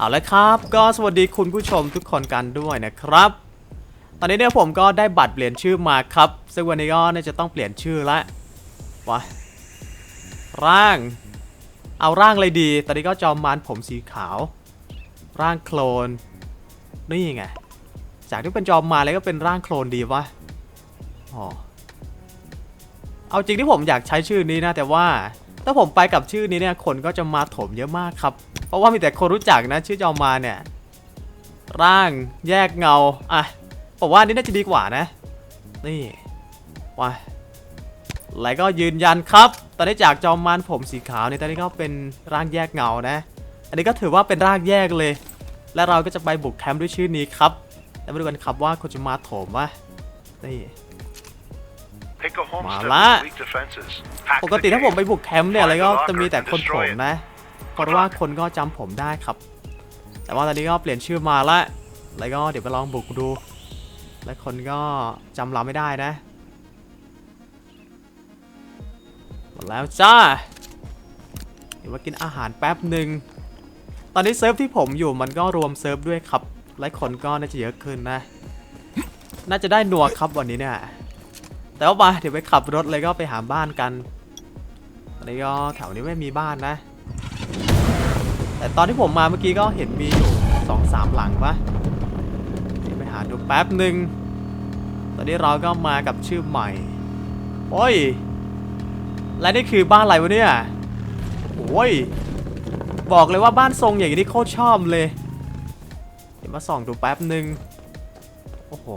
เอาละครับ ก็สวัสดีคุณผู้ชมทุกคนกันด้วยนะครับ ตอนนี้เนี่ยผมก็ได้บัตรเปลี่ยนชื่อมาครับซึ่งวันนี้ก็น่าจะต้องเปลี่ยนชื่อละวะร่าง เอาร่างอะไรดี ตอนนี้ก็จอมมารผมสีขาว ร่างโคลน นี่ไง จากที่เป็นจอมมารแล้วก็เป็นร่างโคลนดีวะอ๋อเอาจริงที่ผมอยากใช้ชื่อนี้นะ แต่ว่าถ้าผมไปกับชื่อนี้เนี่ยคนก็จะมาถมเยอะมากครับ เพราะว่ามีแต่คนรู้จักนะชื่อจอมมารเนี่ย ร่างแยกเงา อะผมว่าอันนี้น่าจะดีกว่านะ นี่ว้าแล้วก็ยืนยันครับ ตอนนี้จากจอมมารผมสีขาวเนี่ยตอนนี้ก็เป็นร่างแยกเงานะ อันนี้ก็ถือว่าเป็นร่างแยกเลย และเราก็จะไปบุกแคมป์ด้วยชื่อนี้ครับ แล้วมาดูกันครับว่าคนจะมาโถมวะนี่ Pick a homestead Mala. with weak defenses. Hack ป the กติถ้าผมไป cave. บุกแคมป์เนี่ยอะไรก็จะมีแต่คนโถมนะ เพราะว่าคนก็จำผมได้ครับ แต่ว่าตอนนี้ก็เปลี่ยนชื่อมาละแล้วก็เดี๋ยวไปลองบุกดู และคนก็จำเราไม่ได้นะหมดแล้วจ้า เดี๋ยวมากินอาหารแป๊บหนึ่ง ตอนนี้เซิร์ฟที่ผมอยู่มันก็รวมเซิร์ฟด้วยครับ และคนก็น่าจะเยอะขึ้นนะ น่าจะได้นัวครับวันนี้เนี่ย แต่ว่ามาเดี๋ยวไปขับรถเลยก็ไปหาบ้านกันตอนนี้ก็แถวนี้ไม่มีบ้านนะ แต่ตอนที่ผมมาเมื่อกี้ก็เห็นมีอยู่สองสามหลังปะเดี๋ยวไปหาดูแป๊บหนึ่งตอนนี้เราก็มากับชื่อใหม่ โอ้ย และนี่คือบ้านอะไรวะเนี่ย โอ้ย บอกเลยว่าบ้านทรงอย่างนี้โคตรชอบเลย เดี๋ยวมาส่องดูแป๊บหนึ่งโอ้โห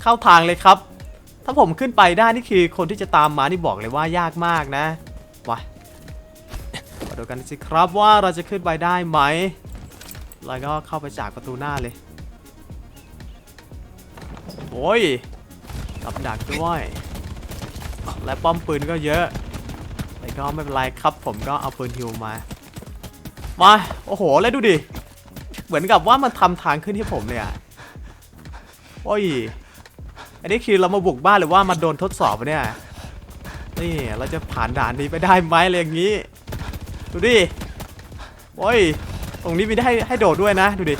เข้าทางเลยครับ ถ้าผมขึ้นไปได้นี่คือคนที่จะตามมานี่บอกเลยว่ายากมากนะ ดูกันสิครับว่าเราจะขึ้นไปได้ไหมแล้วก็เข้าไปจากประตูหน้าเลยโอ้ยกับดักด้วย และป้อมปืนก็เยอะ แต่ก็ไม่เป็นไรครับผมก็เอาปืนฮิวมา มา โอ้โห แล้วดูดิ เหมือนกับว่ามันทำทางขึ้นให้ผมเลยอะโอ้ย อันนี้คือเรามาบุกบ้านหรือว่ามาโดนทดสอบเนี่ย นี่เราจะผ่านด่านนี้ไปได้ไหมอะไรอย่างนี้ ดูดิโอ้ยตรงนี้มีให้ให้โดดด้วยนะ ดูดิ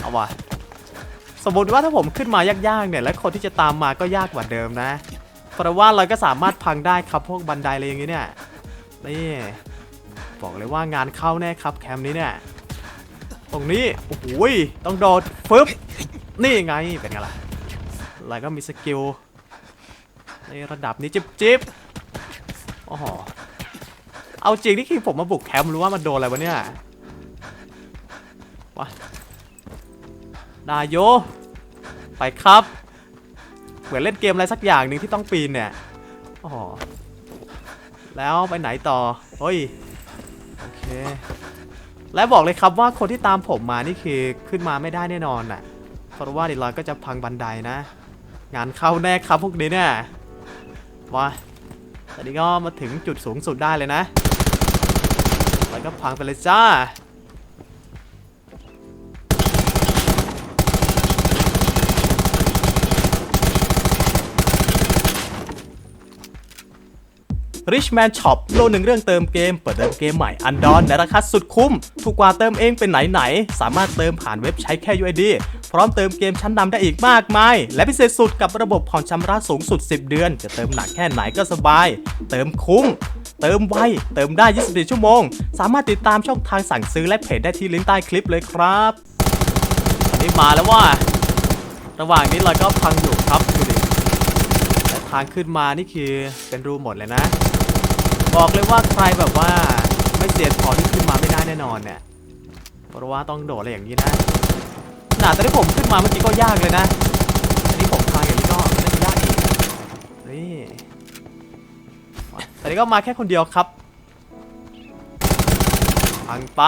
เอาวะสมมติว่าถ้าผมขึ้นมายากๆเนี่ย แล้วคนที่จะตามมาก็ยากกว่าเดิมนะ เพราะว่าเราก็สามารถพังได้ครับพวกบันไดอะไรอย่างนี้เนี่ย นี่บอกเลยว่างานเข้าแน่ครับแคมป์นี้เนี่ย ตรงนี้ โอ้โหยต้องโดดฟึบนี่ไง เป็นไงล่ะแล้วก็มีสกิลในระดับนี้จิบจิบโอ้โห เอาจริงนี่คือผมมาบุกแคมป์รู้ว่ามันโดนอะไรวะเนี่ยวะนายโย ไปครับ เหมือนเล่นเกมอะไรสักอย่างหนึ่งที่ต้องปีนเนี่ยโอ้โหแล้วไปไหนต่อเฮ้ยโอเค และบอกเลยครับว่าคนที่ตามผมมานี่คือขึ้นมาไม่ได้แน่นอนน่ะ เพราะว่าเดี๋ยวเราก็จะพังบันไดนะ งานเข้าแน่ครับพวกนี้เนี่ยมาตอนนี้ก็มาถึงจุดสูงสุดได้เลยนะ ก็พังไปเลยจ้า Richman Shop โลหนึ่งเรื่องเติมเกม เปิดเติมเกมใหม่อันดอนในราคาสุดคุ้ม ถูกกว่าเติมเองเป็นไหนๆ สามารถเติมผ่านเว็บใช้แค่ UID พร้อมเติมเกมชั้นนำได้อีกมากมาย และพิเศษสุดกับระบบผ่อนชำระสูงสุด 10 เดือน จะเติมหนักแค่ไหนก็สบาย เติมคุ้ม เติมไว เติมได้ 24 ชั่วโมง สามารถติดตามช่องทางสั่งซื้อและเพจได้ที่ลิงก์ใต้คลิปเลยครับอันนี้มาแล้วว่า ระหว่างนี้เราก็พังอยู่ครับ ทางขึ้นมานี่คือเป็นรูหมดเลยนะ บอกเลยว่าใครแบบว่าไม่เสียนพอที่ขึ้นมาไม่ได้แน่นอนเนี่ยเพราะว่าต้องโดดอะไรอย่างนี้นะขนาดตอนที่ผมขึ้นมาเมื่อกี้ก็ยากเลยนะอันนี้ผมทางอย่างนี้ก็น่าจะยากอีกนี่แต่นี้ก็มาแค่คนเดียวครับพังไป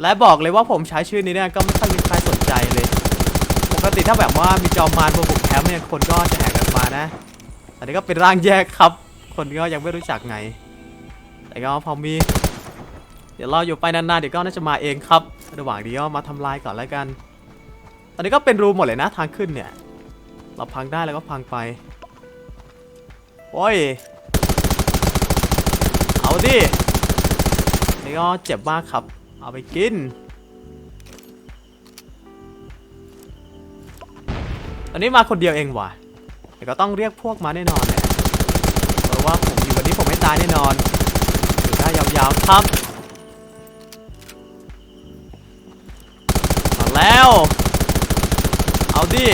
และบอกเลยว่าผมใช้ชื่อนี้เนี่ยก็ไม่ค่อยมีใครสนใจเลย กติถ้าแบบว่ามีจอมมารมาบุกแคมป์เนี่ยคนก็จะแห่กันมานะอันนี้ก็เป็นร่างแยกครับ คนก็ยังไม่รู้จักไง แต่ก็พอมี เดี๋ยวเราอยู่ไปนานๆเดี๋ยวก็น่าจะมาเองครับ ระหว่างนี้ก็มาทำลายก่อนแล้วกัน ตอนนี้ก็เป็นรูหมดเลยนะทางขึ้นเนี่ย เราพังได้แล้วก็พังไป โอ้ย เอาดินี่นี่ก็เจ็บมากครับ เอาไปกิน อันนี้มาคนเดียวเองว่ะแต่ก็ต้องเรียกพวกมาแน่นอนแหละเพราะว่าผมอยู่วันนี้ผมไม่ตายแน่นอนอยู่ได้ยาวๆครับมาแล้ว เอาดิ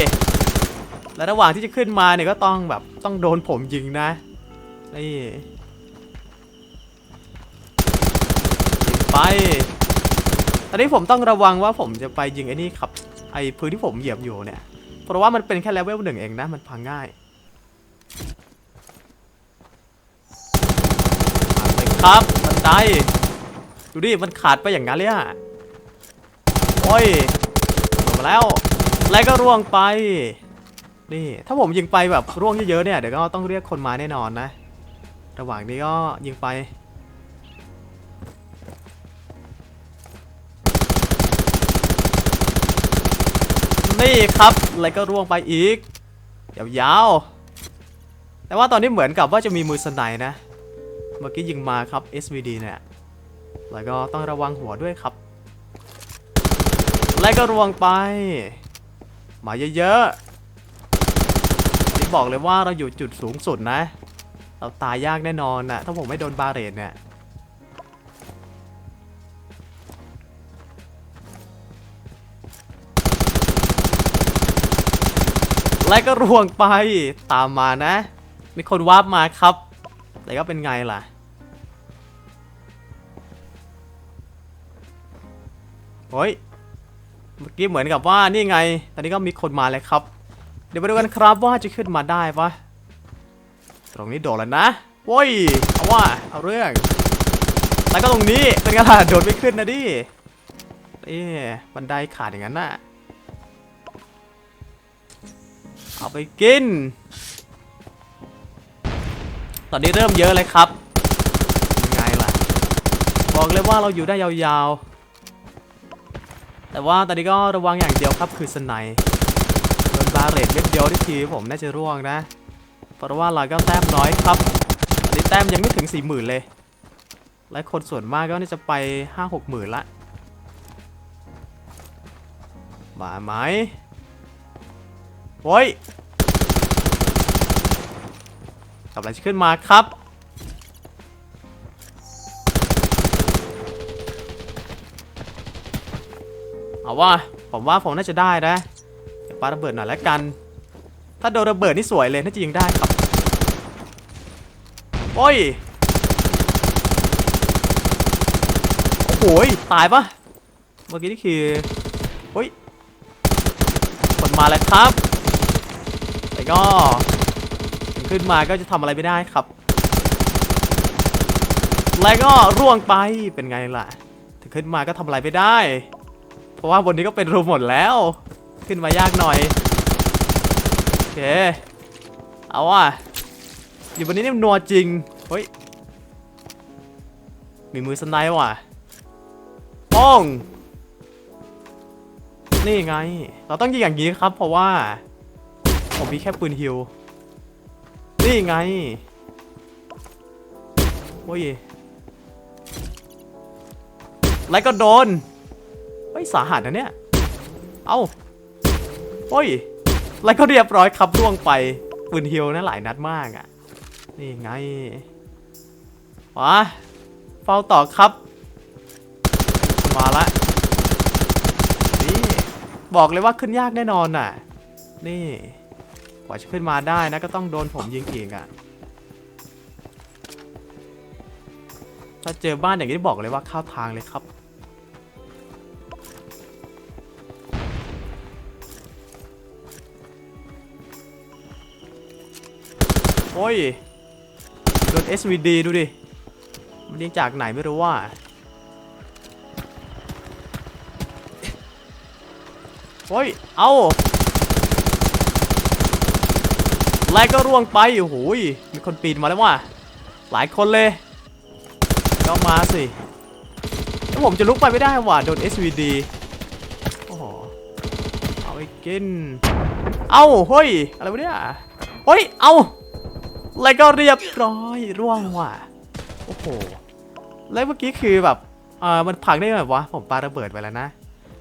และระหว่างที่จะขึ้นมาเนี่ยก็ต้องแบบต้องโดนผมยิงนะนี่ยิงไป ตอนนี้ผมต้องระวังว่าผมจะไปยิงไอ้นี่ครับ ไอ้พื้นที่ผมเหยียบอยู่เนี่ย เพราะว่ามันเป็นแค่เลเวลหนึ่งเองนะ มันพังง่ายมาเลยครับบันไดดูดิมันขาดไปอย่างนั้นเลยอะโอ้ยลงมาแล้วแล้วก็ร่วงไป นี่ ถ้าผมยิงไปแบบร่วงเยอะๆเนี่ย เดี๋ยวก็ต้องเรียกคนมาแน่นอนนะ ระหว่างนี้ก็ยิงไป นี่ครับแล้วก็ร่วงไปอีกยาวๆแต่ว่าตอนนี้เหมือนกับว่าจะมีมือสไนนะ เมื่อกี้ยิงมาครับ SVD เนี่ยแล้วก็ต้องระวังหัวด้วยครับ แล้วก็ร่วงไป มาเยอะๆอันนี้บอกเลยว่าเราอยู่จุดสูงสุดนะ เราตายยากแน่นอนนะถ้าผมไม่โดนบาเรตเนี่ย และก็ร่วงไปตามมานะ มีคนวาร์ปมาครับ แต่ก็เป็นไงล่ะ โอ้ย เมื่อกี้เหมือนกับว่านี่ไง ตอนนี้ก็มีคนมาแล้วครับ เดี๋ยวมาดูกันครับว่าจะขึ้นมาได้ปะตรงนี้โดดแล้วนะโว้ย เอาว่า เอาเรื่อง แล้วก็ตรงนี้เป็นไงล่ะโดดไม่ขึ้นนะดิ เอ๊บันไดขาดอย่างนั้นน่ะ เอาไปกิน ตอนนี้เริ่มเยอะเลยครับยังไงล่ะ บอกเลยว่าเราอยู่ได้ยาวๆ แต่ว่าตอนนี้ก็ระวังอย่างเดียวครับคือสไนด์โดนบาเรตเม็ดเดียวที่ทีผมน่าจะร่วงนะ เพราะว่าเราก็แต้มน้อยครับตอนนี้แต้มยังไม่ถึง4 0,000เลย และคนส่วนมากก็น่าจะไป5-6หมื่นละ มาไหม โอ้ยกำลังจะขึ้นมาครับ เอาว่า ผมว่าผมน่าจะได้นะเดี๋ยวปาระเบิดหน่อยแล้วกัน ถ้าโดนระเบิดนี่สวยเลยน่าจะยิงได้ครับโอ้ยโอ้ยตายปะเมื่อกี้นี่คือโอ้ยคนมาแล้วครับ ก็ขึ้นมาก็จะทำอะไรไม่ได้ครับ แล้วก็ร่วงไปเป็นไงล่ะ ถึงขึ้นมาก็ทำอะไรไม่ได้ เพราะว่าบนนี้ก็เป็นรูหมดแล้ว ขึ้นมายากหน่อยโอเคเอาว่ะอยู่บนนี้นี่นนัวจริงเฮ้ยมีมือสไนด์ว่ะป้อง นี่ไง เราต้องยิงอย่างนี้ครับ เพราะว่า ผมมีแค่ปืนฮิว นี่ไง โอ้ยแล้วก็โดนเฮ้ยสาหัสนะเนี่ย เอ้าโอ้ยแล้วก็เรียบร้อยครับร่วงไป ปืนฮิวนะหลายนัดมากอะ่ะ นี่ไงวะเฝ้าต่อครับ มาละนี่บอกเลยว่าขึ้นยากแน่นอนน่ะ นี่ กว่าจะขึ้นมาได้นะก็ต้องโดนผมยิงอีกอะ่ะ ถ้าเจอบ้านอย่างนี้บอกเลยว่าเข้าทางเลยครับ โอ้ย โดน SVD ดูดิ มันยิงจากไหนไม่รู้ว่าโอ้ย เอา ไล่ก็ร่วงไปโอ้โหยมีคนปีนมาแล้วว่ะหลายคนเลยก็มาสิแล้วผมจะลุกไปไม่ได้ว่ะโดน SVD โอ้โหเอาไปกินเอาเฮ้ยอะไรวะเนี่ยเฮ้ยเอาแล้วก็เรียบร้อยร่วงว่ะโอ้โหแล้วเมื่อกี้คือแบบเออมันพังได้ไงวะผมปาระเบิดไปแล้วนะ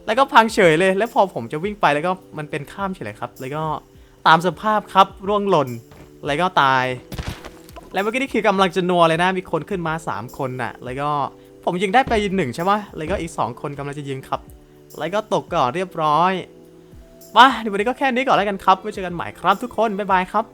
แล้วก็พังเฉยเลย แล้วพอผมจะวิ่งไปแล้วก็มันเป็นข้ามเฉยเลยครับ แล้วก็ ตามสภาพครับร่วงหล่นแล้วก็ตาย แล้วเมื่อกี้นี่คือกำลังจะนัวเลยนะมีคนขึ้นมา 3 คนน่ะ แล้วก็ผมยิงได้ไปหนึ่งใช่ไหมแล้วก็อีก 2 คนกำลังจะยิงครับ แล้วก็ตกก่อนเรียบร้อยมาในวันนี้ก็แค่นี้ก่อนแล้วกันครับไว้เจอกันใหม่ครับทุกคนบ๊ายบายครับ